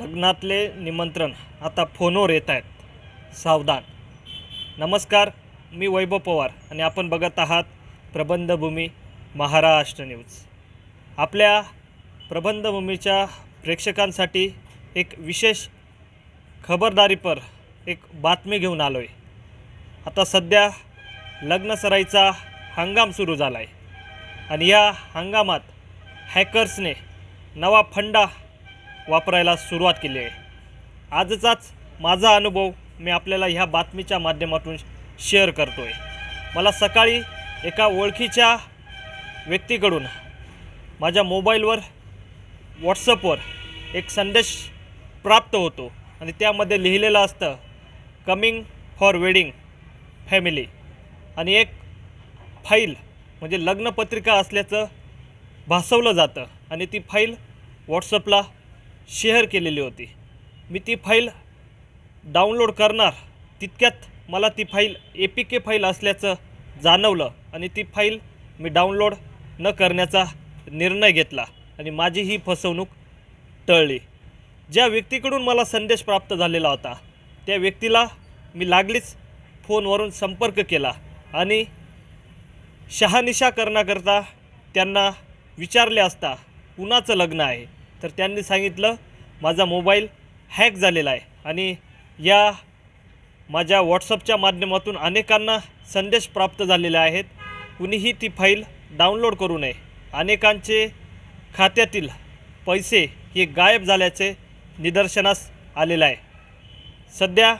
लग्नातले निमंत्रण आता फोनवर येत आहेत. सावधान. नमस्कार मी वैभव पवार आणि आपण बघत आहात प्रबंधभूमी महाराष्ट्र न्यूज. आपल्या प्रबंधभूमीच्या प्रेक्षकांसाठी एक विशेष खबरदारीपर एक बातमी घेऊन आलो आहे आता सध्या लग्नसराईचा हंगाम सुरू झाला आहे आणि या हंगामात हॅकर्सने नवा फंडा वापरायला सुरुवात केली आहे. आजचाच माझा अनुभव मी आपल्याला ह्या बातमीच्या माध्यमातून शेअर करतो आहे मला सकाळी एका ओळखीच्या व्यक्तीकडून माझ्या मोबाईलवर व्हॉट्सअपवर एक संदेश प्राप्त होतो आणि त्यामध्ये लिहिलेलं असतं कमिंग फॉर वेडिंग फॅमिली आणि एक फाईल म्हणजे लग्नपत्रिका असल्याचं भासवलं जातं आणि ती फाईल व्हॉट्सअपला शेअर केलेली होती. मी ती फाईल डाउनलोड करणार तितक्यात मला ती file A P K file असल्याचं जाणवलं आणि ती फाईल मी डाउनलोड न करण्याचा निर्णय घेतला आणि माझी ही फसवणूक टळली. ज्या व्यक्तीकडून मला संदेश प्राप्त झालेला होता त्या व्यक्तीला मी लागलीच फोनवरून संपर्क केला आणि शहानिशा करण्याकरता त्यांना विचारले असता कुणाचं लग्न आहे? तर त्यांनी सांगितलं माझा मोबाईल हॅक झालेला आहे. आणि या माझ्या व्हॉट्सअपच्या माध्यमातून अनेकांना संदेश प्राप्त झालेले आहेत. कुणीही ती फाईल डाउनलोड करू नये. अनेकांचे खात्यातील पैसे हे गायब झाल्याचे निदर्शनास आलेलं आहे. सध्या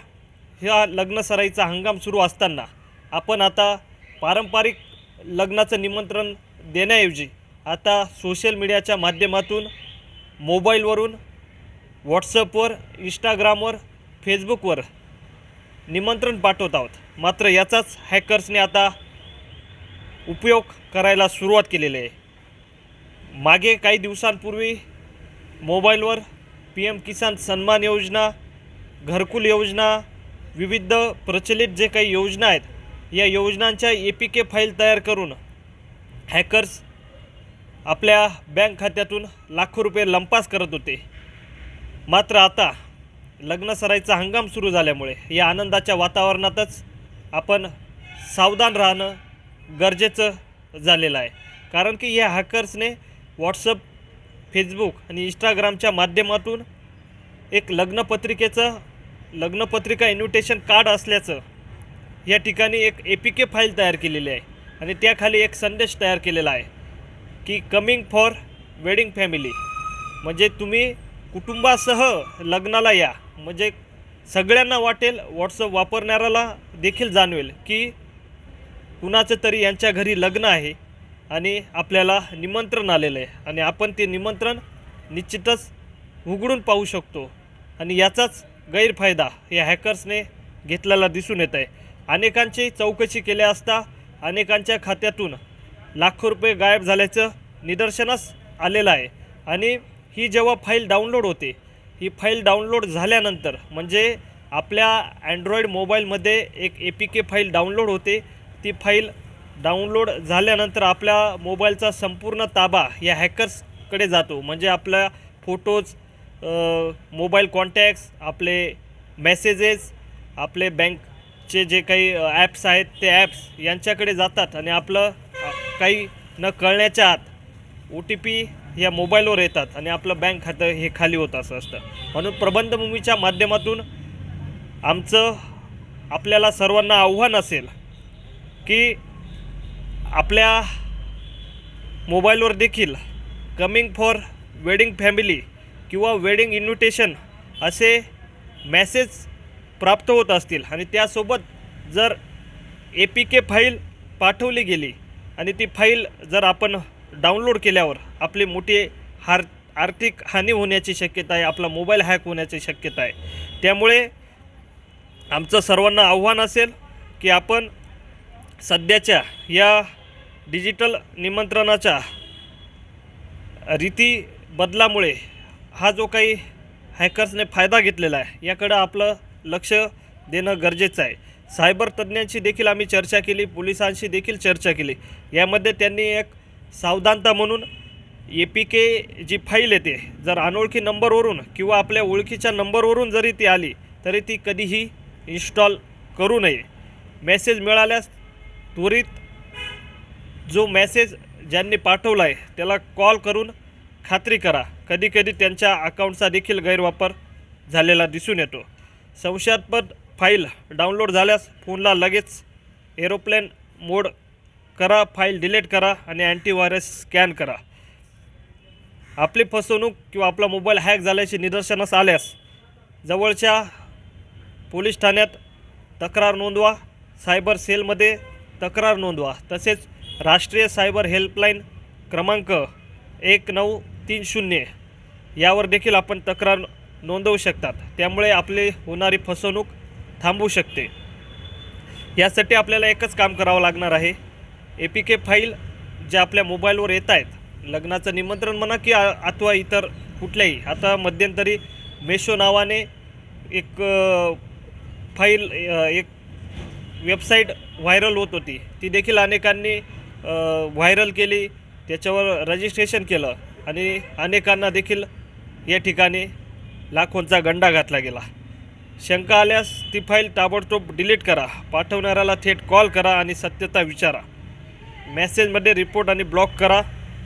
ह्या लग्नसराईचा हंगाम सुरू असताना आपण आता पारंपरिक लग्नाचं निमंत्रण देण्याऐवजी आता सोशल मीडियाच्या माध्यमातून मोबाईलवरून व्हॉट्सअपवर इंस्टाग्रामवर फेसबुकवर निमंत्रण पाठवत आहोत. मात्र याचाच हॅकर्सने आता उपयोग करायला सुरुवात केलेली आहे. मागे काही दिवसांपूर्वी मोबाईलवर पी एम किसान सन्मान योजना घरकुल योजना विविध प्रचलित जे काही योजना आहेत या योजनांच्या ए पी के फाईल तयार करून हॅकर्स आपल्या बँक खात्यातून लाखो रुपये लंपास करत होते. मात्र आता लग्नसराईचा हंगाम सुरू झाल्यामुळे या आनंदाच्या वातावरणातच आपण सावधान राहणं गरजेचं झालेलं आहे. कारण की या हॅकर्सने व्हॉट्सअप फेसबुक आणि इंस्टाग्रामच्या माध्यमातून एक लग्नपत्रिकेचं लग्नपत्रिका इन्व्हिटेशन कार्ड असल्याचं या ठिकाणी एक ए पी के फाईल तयार केलेली आहे. आणि त्याखाली एक संदेश तयार केलेला आहे. की कमिंग फॉर वेडिंग फॅमिली म्हणजे तुम्ही कुटुंबासह लग्नाला या. म्हणजे सगळ्यांना वाटेल व्हॉट्सअप वापरणाऱ्याला देखील जाणवेल की कुणाचं तरी यांच्या घरी लग्न आहे आणि आपल्याला निमंत्रण आलेलं आहे. आणि आपण ते निमंत्रण निश्चितच उघडून पाहू शकतो. आणि याचाच गैरफायदा या हॅकर्सने घेतलेला दिसून येत आहे. अनेकांची चौकशी केल्या असता अनेकांच्या खात्यातून लाखो रुपये गायब झाल्याचं निदर्शनास आलेलं आहे. आणि ही जेव्हा फाईल डाउनलोड होते ही फाईल डाउनलोड झाल्यानंतर म्हणजे आपल्या अँड्रॉईड मोबाईलमध्ये एक A P K file download होते ती फाईल डाउनलोड झाल्यानंतर आपल्या मोबाईलचा संपूर्ण ताबा या हॅकर्सकडे जातो. म्हणजे आपल्या फोटोज मोबाईल कॉन्टॅक्ट्स आपले मेसेजेस आपले बँकचे जे काही ॲप्स आहेत ते ॲप्स यांच्याकडे जातात आणि आपलं काही न कळण्याच्या आत ओ टी पी या मोबाईलवर येतात आणि आपलं बँक खातं हे खाली होत असं असतं. म्हणून प्रबंधभूमीच्या माध्यमातून आमचं आपल्याला सर्वांना आव्हान असेल की आपल्या मोबाईलवर देखील कमिंग फॉर वेडिंग फॅमिली किंवा वेडिंग इन्व्हिटेशन असे मॅसेज प्राप्त होत असतील. आणि त्यासोबत जर ए पी के फाईल पाठवली गेली आणि ती फाईल जर आपण डाउनलोड केल्यावर आपली मोठी हार आर्थिक हानी होण्याची शक्यता आहे आपला मोबाईल हॅक होण्याची शक्यता आहे. त्यामुळे आमचं सर्वांना आव्हान असेल की आपण सध्याच्या या डिजिटल निमंत्रणाच्या रीती बदलामुळे हा जो काही हॅकर्सने फायदा घेतलेला आहे याकडं आपलं लक्ष देणं गरजेचं आहे. सायबर तज्ज्ञांशी देखील आम्ही चर्चा केली पोलिसांशी देखील चर्चा केली. यामध्ये त्यांनी एक सावधानता म्हणून ए पी के जी फाईल येते जर अनोळखी नंबरवरून किंवा आपल्या ओळखीच्या नंबरवरून जरी ती आली तरी ती कधीही इन्स्टॉल करू नये. मेसेज मिळाल्यास त्वरित जो मेसेज ज्यांनी पाठवला आहे त्याला कॉल करून खात्री करा. कधीकधी त्यांच्या अकाउंटचा देखील गैरवापर झालेला दिसून येतो. संशयास्पद फाईल डाउनलोड झाल्यास फोनला लगेच एरोप्लेन मोड करा फाईल डिलीट करा आणि अँटीव्हायरस स्कॅन करा. आपली फसवणूक किंवा आपला मोबाईल हॅक झाल्याचे निदर्शनास आल्यास जवळच्या पोलीस ठाण्यात तक्रार नोंदवा सायबर सेलमध्ये तक्रार नोंदवा. तसेच राष्ट्रीय सायबर हेल्पलाईन क्रमांक एक नऊ तीन शून्य यावर देखील आपण तक्रार नोंदवू शकतात. त्यामुळे आपली होणारी फसवणूक थांबू शकते. यासाठी आपल्याला एकच काम करावं लागणार आहे. ए पी के फाईल ज्या आपल्या मोबाईलवर येत आहेत लग्नाचं निमंत्रण म्हणा की अथवा इतर कुठल्याही आता मध्यंतरी मेशो नावाने एक फाईल एक वेबसाईट व्हायरल होत होती. ती देखील अनेकांनी व्हायरल केली त्याच्यावर रजिस्ट्रेशन केलं आणि अनेकांना देखील या ठिकाणी लाखोंचा गंडा घातला गेला. शंका आल्यास ती फाईल ताबडतोब डिलीट करा. पाठवणाऱ्याला थेट कॉल करा आणि सत्यता विचारा. मेसेजमध्ये रिपोर्ट आणि ब्लॉक करा.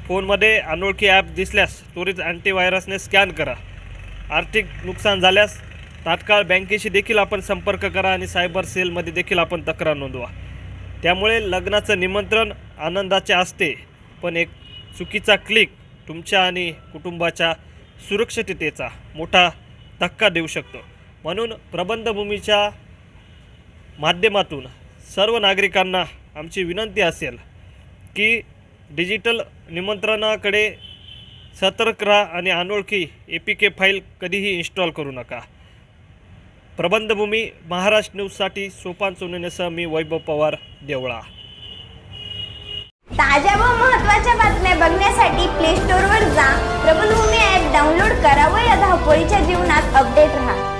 फोनमध्ये अनोळखी ॲप दिसल्यास त्वरित अँटीव्हायरसने स्कॅन करा. आर्थिक नुकसान झाल्यास तात्काळ बँकेशी देखील आपण संपर्क करा आणि सायबर सेलमध्ये देखील आपण तक्रार नोंदवा. त्यामुळे लग्नाचं निमंत्रण आनंदाचे असते पण एक चुकीचा क्लिक तुमच्या आणि कुटुंबाच्या सुरक्षिततेचा मोठा धक्का देऊ शकतो. म्हणून प्रबंधभूमीच्या माध्यमातून सर्व नागरिकांना आमची विनंती असेल की डिजिटल निमंत्रणाकडे सतर्क राहा आणि अनोळखी ए पी के फाईल कधीही इन्स्टॉल करू नका. प्रबंधभूमी महाराष्ट्र न्यूजसाठी सोपान सोनेसह मी वैभव पवार देवळा. ताज्या व महत्त्वाच्या बातम्या बघण्यासाठी प्ले स्टोअरवर जा. प्रबलभूमी ॲप डाउनलोड करा व या धावपळीच्या जीवनात अपडेट राहा.